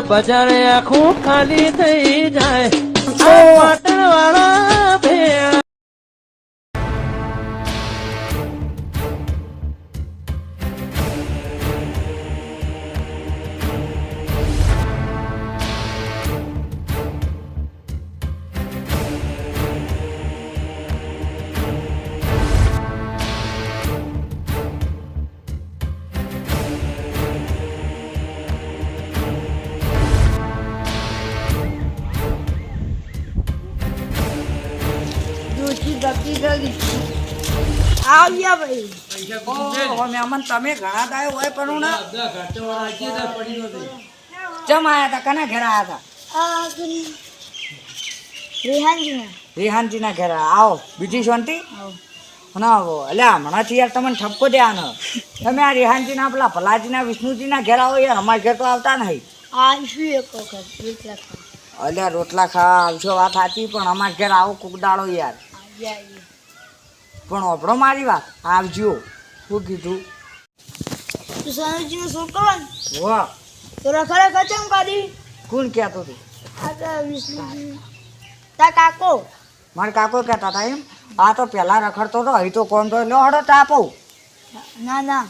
બજારે આખું ખાલી થઈ જાય. પાટણ વાળા આવ્યા ભાઈ. મહેમાન તમે ઘણા થાય હોય પણ હું જમ આયા હતા કના ઘેર આયા હતા રેહાનજી રેહાનજીના. ઘેર આવો બીજી શાંતિ? ના આવો. એટલે હમણાંથી યાર તમને ઠપકો દેવાનો તમે આ રેહાનજીના પેલા ભલાજીના વિષ્ણુજીના ઘેર આવો યાર. અમારા ઘેર તો આવતા નહીં. આવીશું એક વખત રોટલા ખાવા. અલ્યા રોટલા ખાવા આવશો વાત સાચી પણ અમારા ઘેર આવો કુકડાળો યાર. પણ આપણો મારી વાત. આવજો. શું કીધું? તું સનજીનો શું કરવાનું વાહ. તો રખડે કચમ કાઢી. કોણ કહેતો તું આ તો વિષ્ણુજી. તા કાકો. મારા કાકો કહેતા હતા એમ. આ તો પહેલા રખડતો હતો અહીં તો કોણ તો? લો હડો તાપો ના ના.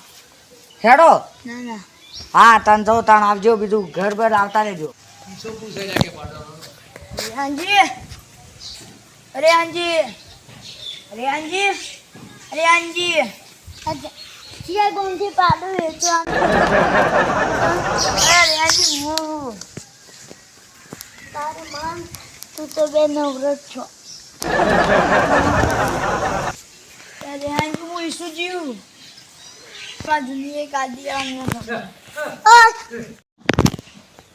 હેડો. ના ના. હા તન જો તણ આવજો બીજું ઘર બર આવતા રહેજો. અરે રેહાનજી રેહાનજી રેહાનજી ક્યાં ગોમથી પાડું વેચવા અરે રેહાનજી હું? તારું મન તું તો બે નવરત છો. રેહાનજી હું ઈસુ જીવ દુનિયા કાઢી અમને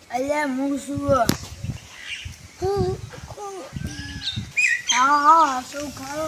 અલ્યા હું શું? હા હા. શું ખાઓ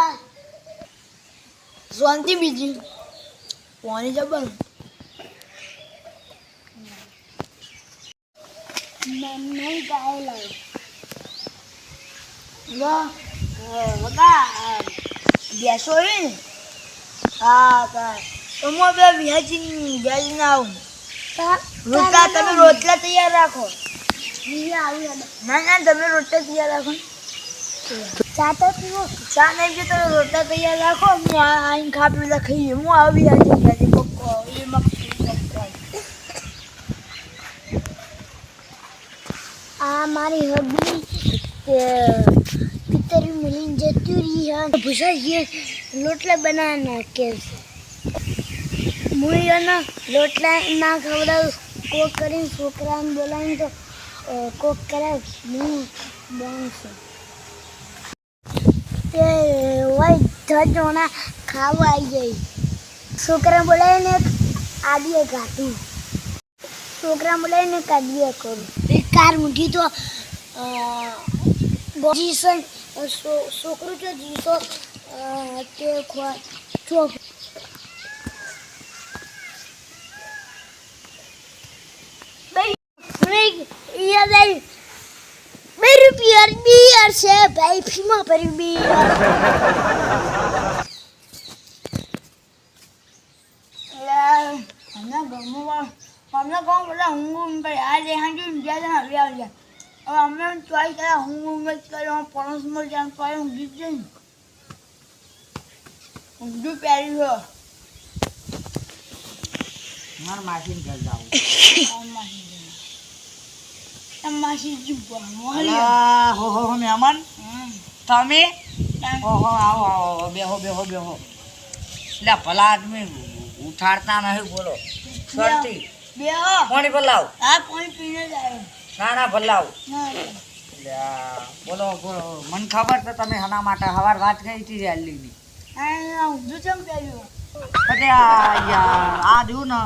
લેબા શાંતિ બીજી. પાણી જબર બકા બેસો રે હા કા. તો હું બે વ્યાજી વ્યાજી ના આવું રોટલા તમે રોટલા તૈયાર રાખો. ના ના તમે રોટલા તૈયાર રાખો ચા તો પીવો ચા નહીં જો તમે રોટલા તૈયાર રાખો હું આ આઈને ખા પીલા ખાઈએ હું આવી આજે આજે પક્કો એ મક્કી પક્કો આ મારી હબી પિતરી મળીને જતી રહી હે ભૂસાઈ લોટલા બનાવી નાખે છે હું એના લોટલા ના ખવડાવું કોક કરીને છોકરાને બોલાવીને તો અ, કોક કરાવ હું બનશે તે હોય ધજોણા ખાવા આવી જાય. છોકરા બોલાવીને આડીએ કાઢું છોકરા બોલાવીને કાઢીએ કરું. એક કાર મૂકી તો જીસન છોકરું જો જીસો તે ખોવા ચોક ભાઈ યાદ આવી રૂપિયા બિયર છે ભાઈ ફીમો હમણાં હમણાં ગામ બધા હું ભાઈ આ રેહાંજી જ્યાં આવી આવી જાય હવે અમે ચોઈસ કર્યા હું ઉમેદ કર્યો પણસ મળ જાય હું ગીત જઈને ઊંધું પહેર્યું છે મારા માસીને ઘર જાવું હો હો હો મહેમાન. તમે? ઓહો આવો આવો બેહો બેહો બેહો. એટલે ભલા આદમી ઉઠાડતા નહીં બોલો. સરતી બેહો. પાણી ભલાવ. આ પાણી પીને જ આવ્યો ના ભલાવ. બોલો બોલો. મને ખબર તો તમે હના માટે હવાર વાત કરી હતી રેલીની. આ ઊંધું ચમ પછી આ જોયું ને.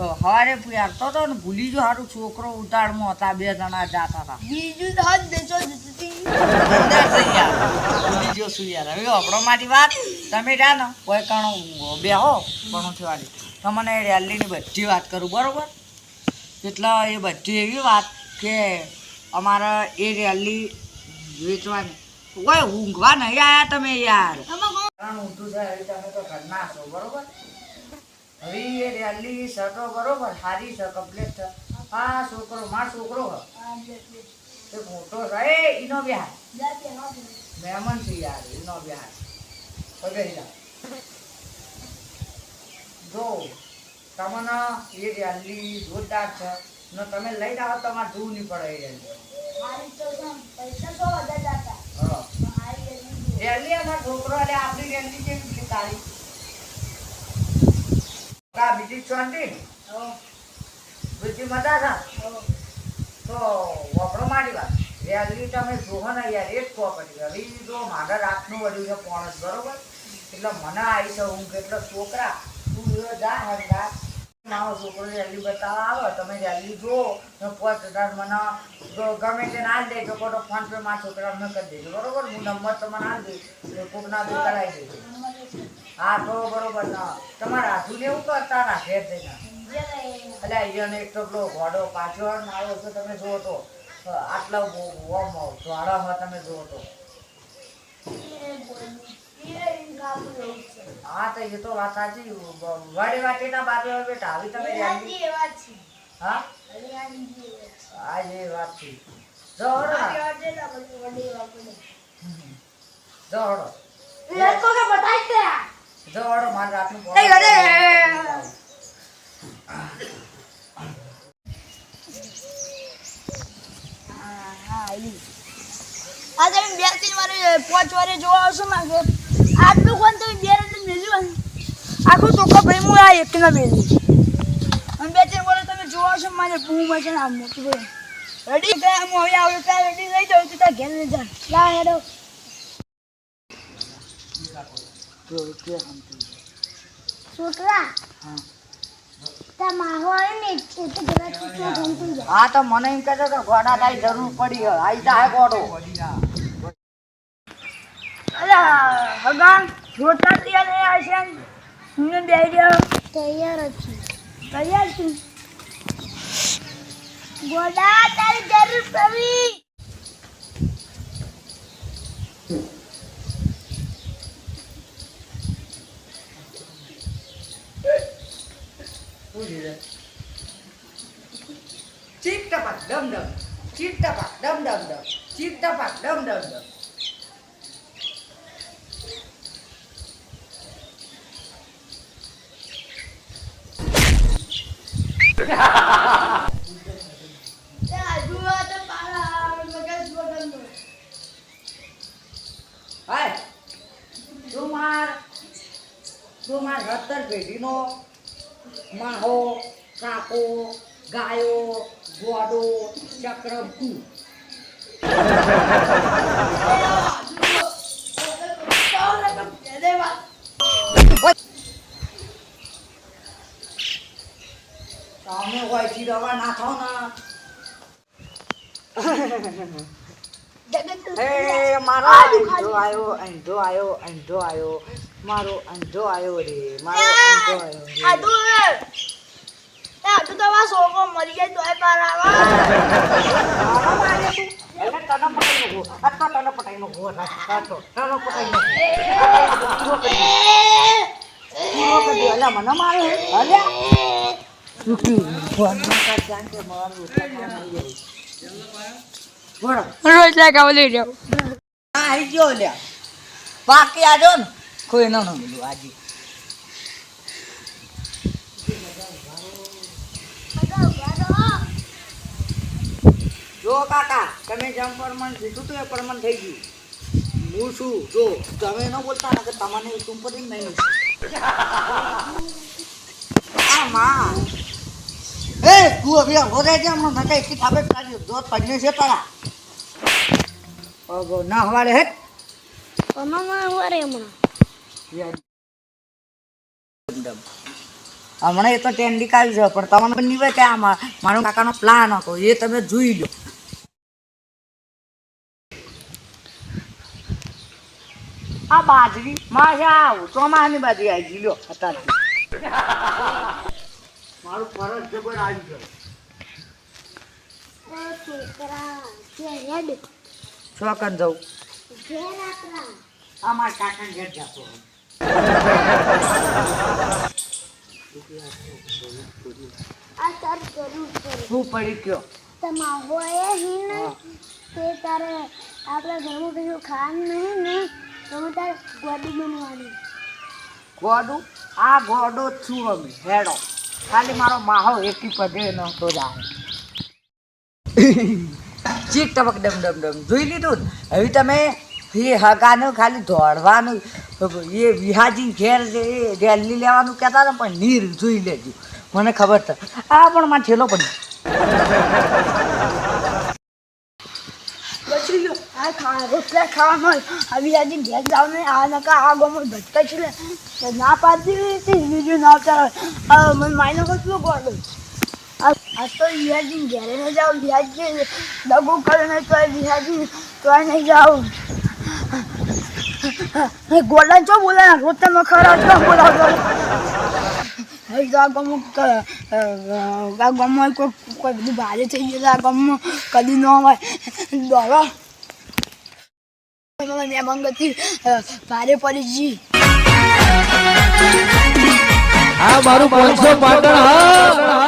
તો હવારે પૂયારતો તો ને ભૂલી જો હારું છોકરો ઉતાળમાં હતા બે જણા જાતા હતા. બીજું તો હાથ યાર ભૂલી જો શું યાર હવે આપણો મારી વાત તમે રહ્યા ને કોઈ કણો બેહો કણો થવાની તમને રેલીની બધી વાત કરું બરોબર? એટલે એ બધી એવી વાત કે અમારે એ રેલી વેચવાની. કોઈ ઊંઘવા નહીં આયા તમે યાર. કારણ છે તમે તો ઘરના છો બરોબર? હવે એ રેલી સટો બરોબર હારી છે કમ્પ્લીટ છે. આ છોકરો માર છોકરો હ. એ મોટો છે. એ ઈનો બિહાર મહેમાન છે યાર ઈનો બિહાર પગડી જા જો તમને એ રેલી જોરદાર છે. ને તમે લઈ જાઓ તમારે જોવું નહીં પડે એ રેલી હા. રેલી અમાર છોકરો એટલે આપણી રેલી છે કે તારી? કા બીજી છે? તો વપરો મારી તમે જોવો ને યાર, એક કહો પડી હવે જો મારા રાતનું વળ્યું પોણસ, બરોબર? એટલે મને આવી છે ઊંઘ છોકરા, તું જો જા. હરદા મારો છોકરો રેલી બતાવવા આવે, તમે રેલી જો મને જો ગમે તે ના દેજો તો ફોન પે મારા છોકરા કરી દેજો, બરોબર? હું નંબર તમને ના દઈશ. એટલે કોક ના દે કરાવી દેજો. હા તો બરોબર. ના તમારા હાથું એવું તો તારા ઘેર જઈને. એટલે અહીંયા એક તો પેલો ઘોડો પાછળ આવ્યો છો તમે જુઓ તો. આટલા ઓમ હોય તમે જુઓ તો. હા તો એ તો વાત સાચી. વાડી વાટીના બાજુ હવે બેટા આવી તમે હા? હા એ વાત છે. જવડો જવડો જવડો મારે રાતનું એ અરે! આ તમે બે ત્રણ વારે પાંચ વારે જોવા આવશો માગે આટલું કોણ તમે બે રન મેલ્યું આખું ચોખ્ખો ભાઈ હું આ મેલ્યું અને બે ત્રણ વારે તમે જોવા આવશો મારે બહુ મજા ના મોટું રેડી થાય હું હવે આવ્યો ત્યાં રેડી લઈ જાઉં છું ત્યાં ઘેર લઈ જાય લા હેડો. હા. આવે એ તો જરા છોકરો જાય. હા તો મને એમ કહેતો કે ઘોડા તારી જરૂર પડી જાય ઘોડો અરે હગાન રોટલા તૈયાર થઈ આવ્યા હું બે તૈયાર જ છું. તૈયાર છું? ગોડા તારી જરૂર પડી. ચીક ટપાક ડમ ડમ. ચીક ટપાક ડમ ડમ ડમ. ચીક ટપાક ડમ ડમ ડમ. તું માર તું માર સત્તર પેઢીનો માહો કાકો ગાયો ગોડો ચક્ર તમે હોય હોયથી ના થાવ ના હે મારો અંધો આવ્યો અંધો આવ્યો અંધો આવ્યો મારો અંધો આવ્યો રે મારો અંધો આવ્યો રે આદુ આદુ તો આ સોકો મરી જાય તોય પાર આવા મારો તું તો પૂરો પૂરો કા કે જો તમે તું હું છું, જો, તમે ન બોલતા કે તમને તુંપતી નહીં આ માં. એ, તું અભી હોરે છે હમણાં. નકા એકી થાપે કાઢી જો પજને છે તારા. અગો ના હવાડે હે મમ્મા વારે હમણાં. હમણાં એ તો ટેન્ડી કાઢી છે પણ તમને પણ નીવે કે આમાં. મારો કાકાનો પ્લાન હતો એ તમે જોઈ લો. આ બાજરી માં આવું ચોમાસાની બાજરી આવી ગઈ લો અત્યારથી મારું ફરજ જબર આવી ગયો. છોકરા ચોકન જવું ઘેર આપણા આ મારા કાકાને ઘેર જતો શું પડી ગયો? તમારો હોય હી ને તે તારે આપણે ઘરમાં કશું ખાવાનું નહીં ને ગોડી? બનવાની ગોડું આ ગોડો છું અમે, હેડો. ખાલી મારો માહો એકી પદે નહોતો જાય ચીક ટપક ડમ ડમ ડમ. જોઈ લીધું હવે તમે એ હગાનું ખાલી દોડવાનું, એ વિહાજી ઘેર જે એ રેલી લેવાનું કહેતા ને, પણ નીર જોઈ લેજો. મને ખબર છે આ પણ માં છેલ્લો પણ રોટલા ખાવાનો આવી આજે ઘેર જાવ ને આ નકા, આ ગમો ભટકા છે ના પાડતી બીજું ના ચાલે મને માયનો કશું ગોડો આ આ તો વિહાજી ઘેરે નહીં જાવ વિહાજી દગો કરે ને તો વિહાજી તો નહીં જાવ ગોડા ચો બોલા? ને રોટલા માં ખરા ચો બોલાવતો આ ગમો આ ગમો કોઈ કોઈ બધું ભારે થઈ ગયું આ ગમો કદી ન હોય. દોડો. મેં મંગતી ભારે પડી જી આ મારું પાંચસો પાટણ, હા.